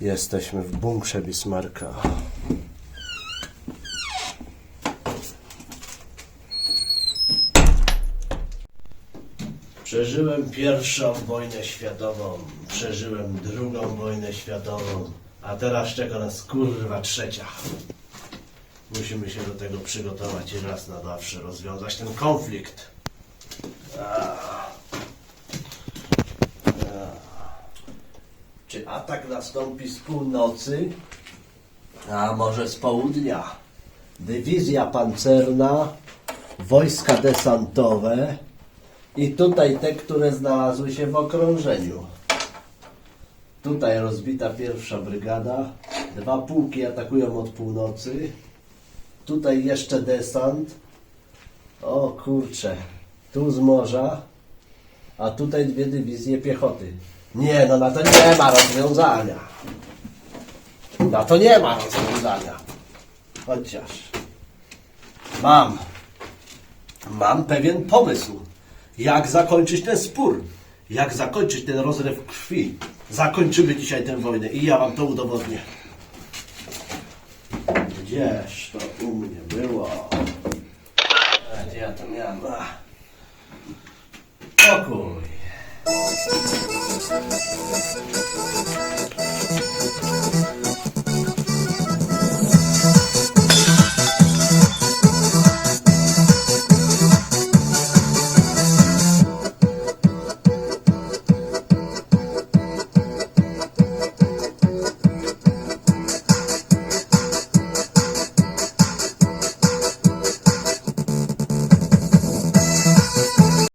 Jesteśmy w bunkrze Bismarcka. Przeżyłem pierwszą wojnę światową, przeżyłem drugą wojnę światową, a teraz czeka nas kurwa trzecia. Musimy się do tego przygotować i raz na zawsze rozwiązać ten konflikt. Czy atak nastąpi z północy, a może z południa? Dywizja pancerna, wojska desantowe i tutaj te, które znalazły się w okrążeniu. Tutaj rozbita pierwsza brygada, dwa pułki atakują od północy, tutaj jeszcze desant. O kurcze, tu z morza, a tutaj dwie dywizje piechoty. Nie, no na to nie ma rozwiązania. Na to nie ma rozwiązania. Chociaż mam. Mam pewien pomysł. Jak zakończyć ten spór? Jak zakończyć ten rozrew krwi? Zakończymy dzisiaj tę wojnę i ja wam to udowodnię. Gdzież to u mnie było? Gdzie ja to miałem? Pokój.